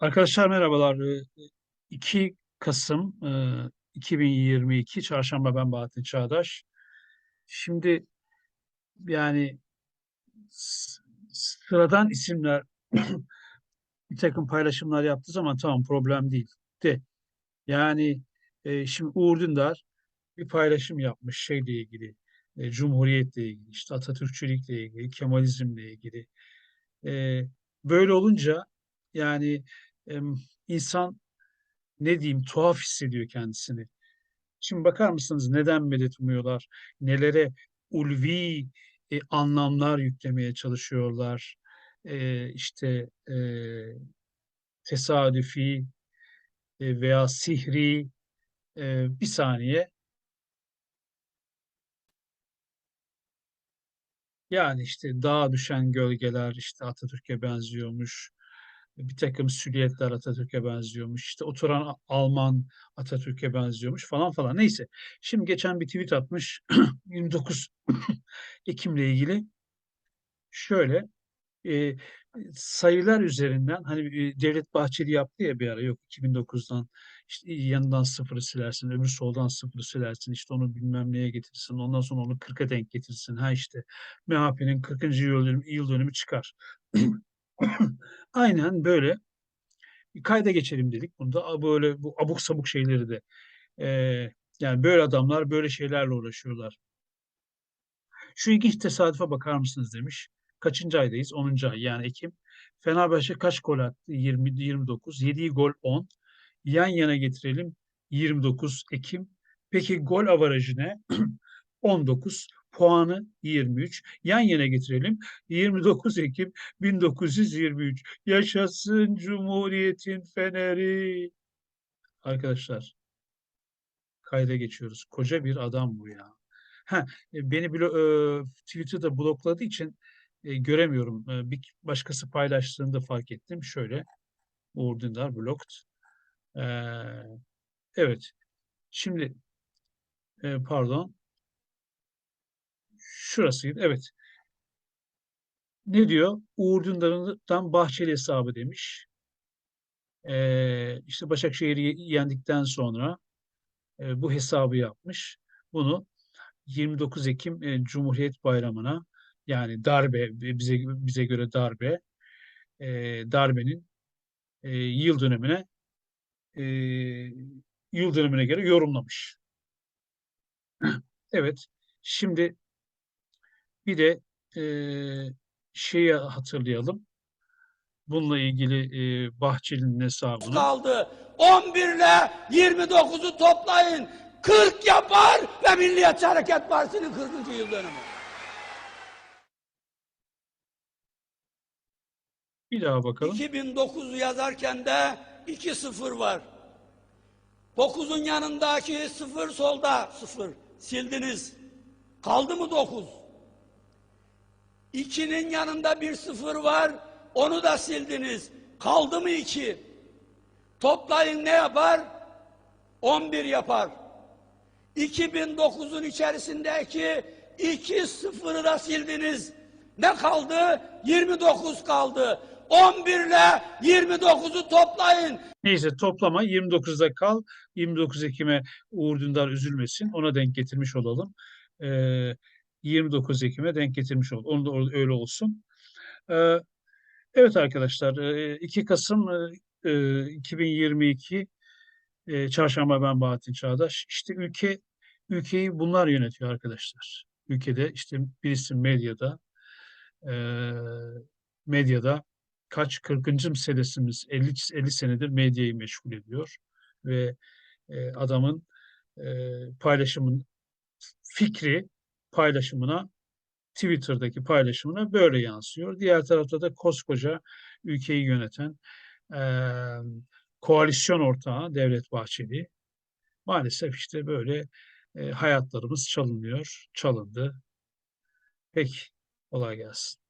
Arkadaşlar merhabalar. Ee, 2 Kasım e, 2022 Çarşamba ben Bahattin Çağdaş. Şimdi yani sıradan isimler bir takım paylaşımlar yaptığı zaman tamam problem değil. De yani e, şimdi Uğur Dündar bir paylaşım yapmış şeyle ilgili, e, Cumhuriyetle ilgili, işte Atatürkçülükle ilgili, Kemalizmle ilgili. E, böyle olunca yani insan ne diyeyim tuhaf hissediyor kendisini. Şimdi bakar mısınız neden medet umuyorlar? Nelere ulvi e, anlamlar yüklemeye çalışıyorlar? E, işte e, tesadüfi e, veya sihri e, bir saniye. Yani işte dağa düşen gölgeler işte Atatürk'e benziyormuş. Bir takım silüetler Atatürk'e benziyormuş. İşte oturan Alman Atatürk'e benziyormuş falan falan. Neyse. Şimdi geçen bir tweet atmış 29 Ekim'le ilgili. Şöyle e, sayılar üzerinden hani e, Devlet Bahçeli yaptı ya bir ara yok 2009'dan işte yanından sıfırı silersin öbür soldan sıfırı silersin işte onu bilmem neye getirsin ondan sonra onu 40'a denk getirsin ha işte MHP'nin 40. yıl dönümü, yıl dönümü çıkar. Aynen böyle bir kayda geçelim dedik bunda böyle bu abuk sabuk şeyleri de e, yani böyle adamlar böyle şeylerle uğraşıyorlar. Şu ilginç tesadüfe bakar mısınız demiş. Kaçıncı aydayız? 10. ay yani Ekim. Fenerbahçe kaç gol attı? 20, 29. Yediği gol 10. Yan yana getirelim. 29 Ekim. Peki gol avarajı ne? 19. Puanı 23. Yan yana getirelim. 29 Ekim 1923. Yaşasın Cumhuriyet'in feneri. Arkadaşlar kayda geçiyoruz. Koca bir adam bu ya. Ha, e, beni blo e, Twitter'da blokladığı için e, göremiyorum. E, bir başkası paylaştığını da fark ettim. Şöyle Uğur Dündar blocked. E, evet. Şimdi e, pardon. Şurasıydı. Evet. Ne diyor? Uğur Dündar'dan Bahçeli hesabı demiş. E, işte Başakşehir'i yendikten sonra e, bu hesabı yapmış. Bunu 29 Ekim e, Cumhuriyet Bayramı'na yani darbe bize bize göre darbe e, darbenin e, yıl dönümüne e, yıl dönümüne göre yorumlamış. Evet. Şimdi bir de e, şeyi hatırlayalım. Bununla ilgili e, Bahçeli'nin hesabını. kaldı. 11 ile 29'u toplayın. 40 yapar ve Milliyetçi Hareket Partisi'nin 40. yıl dönümü. Bir daha bakalım. 2009'u yazarken de 2-0 var. 9'un yanındaki 0 solda 0. Sildiniz. Kaldı mı 9? 2'nin yanında bir 0 var. Onu da sildiniz. Kaldı mı 2? Toplayın ne yapar? 11 yapar. 2009'un içerisindeki 2 sıfırı da sildiniz. Ne kaldı? 29 kaldı. 11 ile 29'u toplayın. Neyse toplama 29'da kal. 29 Ekim'e Uğur Dündar üzülmesin. Ona denk getirmiş olalım. Ee, 29 Ekim'e denk getirmiş olalım. Onu da öyle olsun. Evet arkadaşlar e, 2 Kasım e, e, 2022 e, Çarşamba ben Bahattin Çağdaş. İşte ülke ülkeyi bunlar yönetiyor arkadaşlar. Ülkede işte birisi medyada medyada kaç 40. senesimiz 50 50 senedir medyayı meşgul ediyor ve adamın paylaşımın fikri paylaşımına Twitter'daki paylaşımına böyle yansıyor. Diğer tarafta da koskoca ülkeyi yöneten e, koalisyon ortağı Devlet Bahçeli maalesef işte böyle e, hayatlarımız çalınıyor, çalındı. Peki, kolay gelsin.